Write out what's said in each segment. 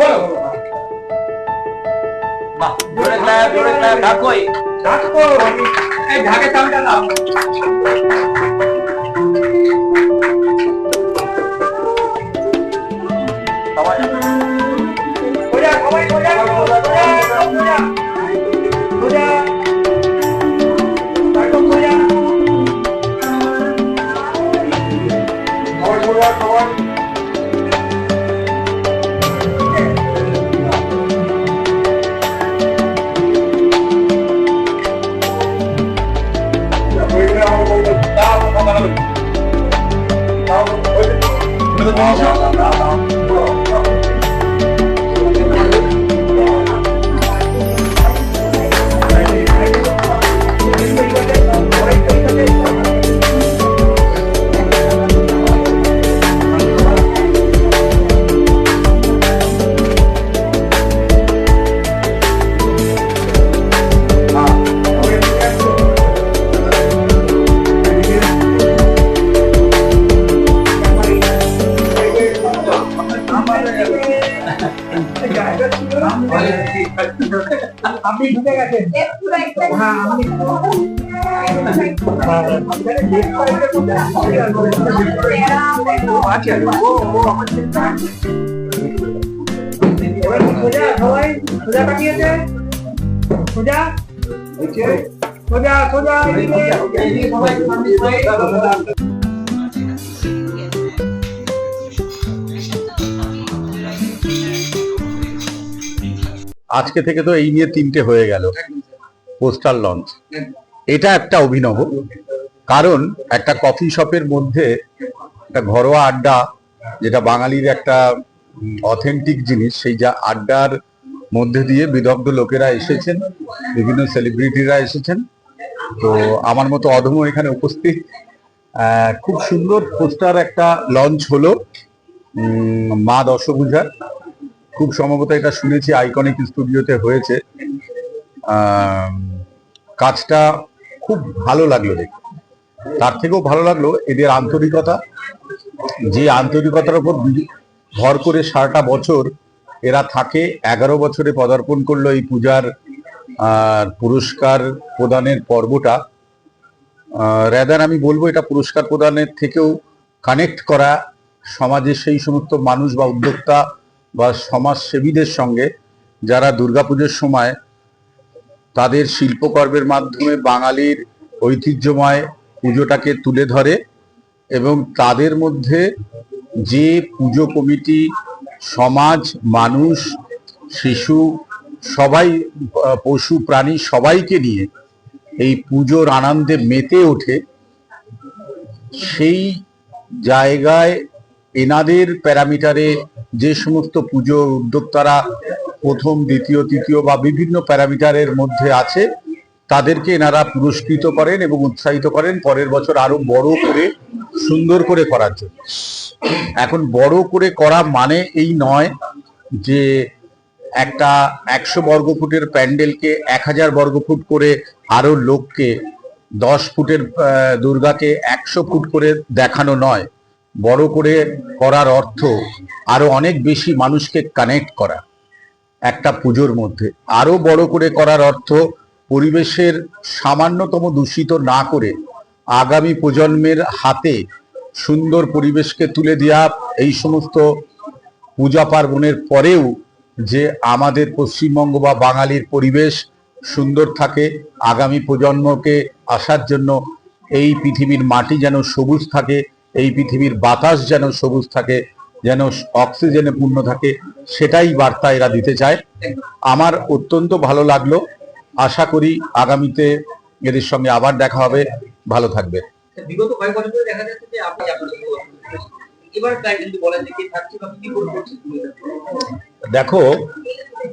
খোলো বাহ জোরে ক্ল্যাপ জোরে ক্ল্যাপ ঢাকোই ডাকো এই ঢাকে চালটা দাও। আপনি ঢুকে গেছেন। হ্যাঁ আচ্ছা সোজা সবাই সোজা সোজা। সোজা সোজা। আজকে থেকে তো এই নিয়ে তিনটে হয়ে গেল। পোস্টার লঞ্চ এটা একটা অভিনব, কারণ একটা কফি শপের মধ্যে একটা ঘরোয়া আড্ডা, যেটা বাঙালির একটা অথেন্টিক জিনিস, সেই যা আড্ডার মধ্যে দিয়ে বিদগ্ধ লোকেরা এসেছেন, বিভিন্ন সেলিব্রিটিরা এসেছেন। তো আমার মতো অধম এখানে উপস্থিত। খুব সুন্দর পোস্টার একটা লঞ্চ হলো মা দশভূজার। খুব সম্ভবত এটা শুনেছি আইকনিক স্টুডিওতে হয়েছে। কাজটা খুব ভালো লাগল দেখে। তার থেকেও ভালো লাগল এদের আন্তরিকতা। যে আন্তরিকতার উপর ভর করে সারাটা বছর এরা থাকে, এগারো বছরে পদার্পণ করল এই পূজার, আর পুরস্কার প্রদানের পর্বটা। রেদার আমি বলব এটা পুরস্কার প্রদানের থেকেও কানেক্ট করা সমাজের সেই সমস্ত মানুষ বা উদ্যোক্তা বা সমাজসেবীদের সঙ্গে যারা দুর্গাপুজোর সময় তাদের শিল্পকর্মের মাধ্যমে বাঙালির ঐতিহ্যময় পুজোটাকে তুলে ধরে এবং তাদের মধ্যে যে পুজো কমিটি, সমাজ, মানুষ, শিশু, সবাই, পশু, প্রাণী সবাইকে নিয়ে এই পুজোর আনন্দে মেতে ওঠে, সেই জায়গায় এনাদের প্যারামিটারে যে সমস্ত পুজো উদ্যোক্তারা প্রথম, দ্বিতীয়, তৃতীয় বা বিভিন্ন প্যারামিটারের মধ্যে আছে, তাদেরকে এনারা পুরস্কৃত করেন এবং উৎসাহিত করেন। পরের বছর আরও বড় করে, সুন্দর করে করার জন্য। এখন বড় করে করা মানে এই নয় যে একটা একশো বর্গ ফুটের প্যান্ডেলকে এক হাজার বর্গ ফুট করে আরও লোককে, দশ ফুটের দুর্গাকে একশো ফুট করে দেখানো নয়। বড় করে করার অর্থ আরও অনেক বেশি মানুষকে কানেক্ট করা। একটা পুজোর মধ্যে আরও বড় করে করার অর্থ পরিবেশের সামান্যতম দূষিত না করে আগামী প্রজন্মের হাতে সুন্দর পরিবেশকে তুলে দেওয়া এই সমস্ত পূজা পার্বণের পরেও যে আমাদের পশ্চিমবঙ্গ বা বাঙালির পরিবেশ সুন্দর থাকে, আগামী প্রজন্মকে আসার জন্য এই পৃথিবীর মাটি যেন সবুজ থাকে এই পৃথিবীর বাতাস যেন সবুজ থাকে যেন অক্সিজেনে পূর্ণ থাকে সেটাই বার্তা এরা দিতে চায়। আমার অত্যন্ত ভালো লাগল। আশা করি আগামীতে এদের সঙ্গে আবার দেখা হবে। ভালো থাকবে। বিগত কয়েক বছর ধরে দেখা যাচ্ছে যে আপনি এবার যদি বলেন যে থাকছে বা কি দেখো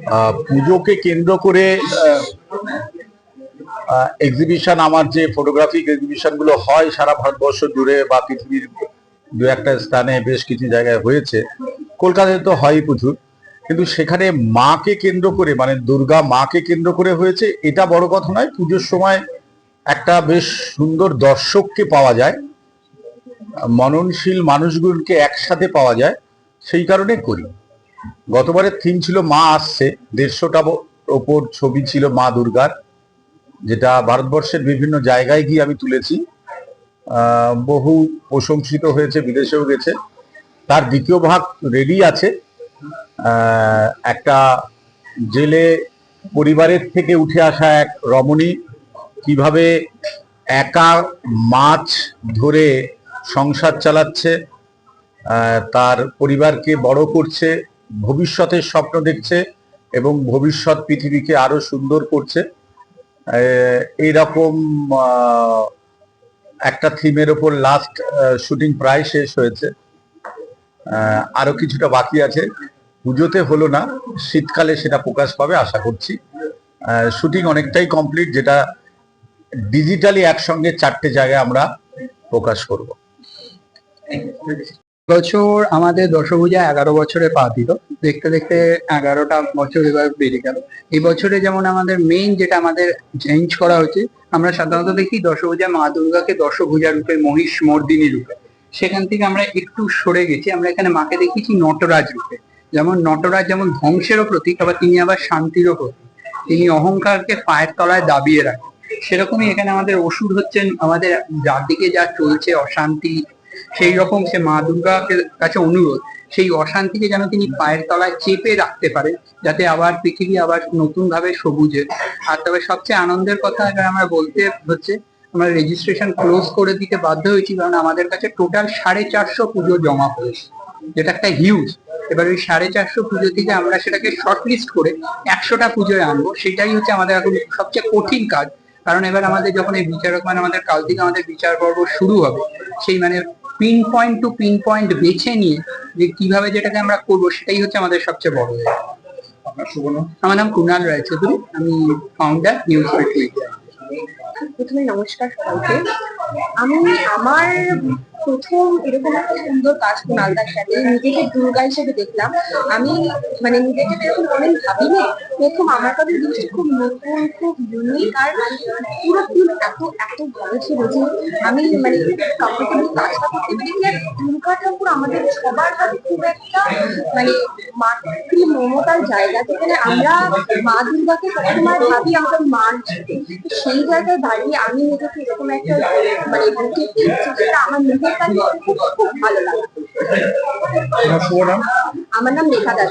আহ, পুজোকে কেন্দ্র করে এক্সিবিশন আমার যে ফটোগ্রাফিক এক্সিবিশনগুলো হয় সারা ভারতবর্ষ জুড়ে বা পৃথিবীর দু একটা স্থানে বেশ কিছু জায়গায় হয়েছে। কলকাতায় তো হয় প্রচুর। কিন্তু সেখানে মাকে কেন্দ্র করে মানে দুর্গা মাকে কেন্দ্র করে হয়েছে, এটা বড় কথা নয়, পুজোর সময় একটা বেশ সুন্দর দর্শককে পাওয়া যায়, মননশীল মানুষগুলোকে একসাথে পাওয়া যায়, সেই কারণে করি। গতবারের থিম ছিল মা আসছে, দেড়শোটা ওপর ছবি ছিল মা দুর্গার। যেটা ভারতবর্ষের বিভিন্ন জায়গায় গিয়ে আমি তুলেছি। বহু প্রশংসিত হয়েছে, বিদেশেও গেছে। তার দ্বিতীয় ভাগ রেডি আছে। একটা জেলে পরিবারের থেকে উঠে আসা এক রমণী কীভাবে একা মাছ ধরে সংসার চালাচ্ছে তার পরিবারকে বড় করছে, ভবিষ্যতের স্বপ্ন দেখছে এবং ভবিষ্যৎ পৃথিবীকে আরও সুন্দর করছে। এইরকম একটা থিমের ওপর লাস্ট শুটিং প্রায় শেষ হয়েছে। আরও কিছুটা বাকি আছে। পুজোতে হলো না, শীতকালে সেটা প্রকাশ পাবে, আশা করছি। শুটিং অনেকটাই কমপ্লিট যেটা ডিজিটালি একসঙ্গে চারটে জায়গায় আমরা প্রকাশ করব। বছর আমাদের দশভূজা এগারো বছরে পা দিল। দেখতে দেখতে এগারোটা বছর এবার বেড়ে গেল। এই বছরে যেমন আমাদের মেইন যেটা আমাদের চেঞ্জ করা হয়েছে আমরা সাধারণত দেখি দশভূজা মা দুর্গাকে দশভূজা রূপে, মহিষ মর্দিনী রূপে। সেখান থেকে আমরা একটু সরে গেছি, আমরা এখানে মাকে দেখেছি নটরাজ রূপে। যেমন নটরাজ যেমন ধ্বংসেরও প্রতীক, আবার তিনি আবার শান্তিরও প্রতীক। তিনি অহংকারকে পায়ের তলায় দাবিয়ে রাখেন। সেরকমই এখানে আমাদের অসুর হচ্ছেন, আমাদের চারদিকে যা চলছে, অশান্তি সেই রকম সে মা দুর্গার কাছে অনুরোধ, সেই অশান্তিকে যেন তিনি পায়ের তলায় চেপে রাখতে পারে, যাতে আবার পৃথিবী আবার নতুন ভাবে সবুজে। আর তবে সবচেয়ে আনন্দের কথা আমরা বলতে হচ্ছে, আমরা রেজিস্ট্রেশন ক্লোজ করে দিতে বাধ্য হয়েছি, কারণ আমাদের কাছে টোটাল সাড়ে চারশো পুজো জমা হয়েছে, যেটা একটা হিউজ এবার ওই সাড়ে চারশো পুজো থেকে আমরা সেটাকে শর্ট লিস্ট করে একশোটা পুজোয় আনব, সেটাই হচ্ছে আমাদের এখন সবচেয়ে কঠিন কাজ। কারণ এবার আমাদের যখন এই বিচারক মানে আমাদের কাল থেকে আমাদের বিচার পর্ব শুরু হবে, সেই মানে pin point to pin point বেছে নিয়ে যে কীভাবে যেটাকে আমরা করব সেটাই হচ্ছে আমাদের সবচেয়ে বড় হয়ে আমার নাম কুণাল রায় চৌধুরী আমি ফাউন্ডার নিউজ প্রথমে নমস্কার সবাইকে। আমি আমার প্রথম এরকম একটা সুন্দর কাজ কুণালদার সাথে নিজেকে দুর্গা হিসেবে দেখলাম। আমি মানে নিজেকে এরকম কোনোদিন ভাবিনি প্রথম আমার কাছে জিনিসটা খুব নতুন খুব ইউনিক আর পুরো ফুল এত এত ভালো ছিল যে আমি মানে কমফোর্টেবল কাজটা করতে পেরেছি আর দুর্গা ঠাকুর আমাদের সবার কাছে খুব একটা মানে মাতৃ মমতার জায়গা যেখানে আমরা মা দুর্গাকে সবসময় ভাবি আমরা মা সেই জায়গায় দাঁড়িয়ে আমি নিজেকে এরকম একটা মানে বুকে পেয়েছি যেটা আমার নিজের কাছে খুব খুব ভালো লাগে আমার নাম লেখা দাস।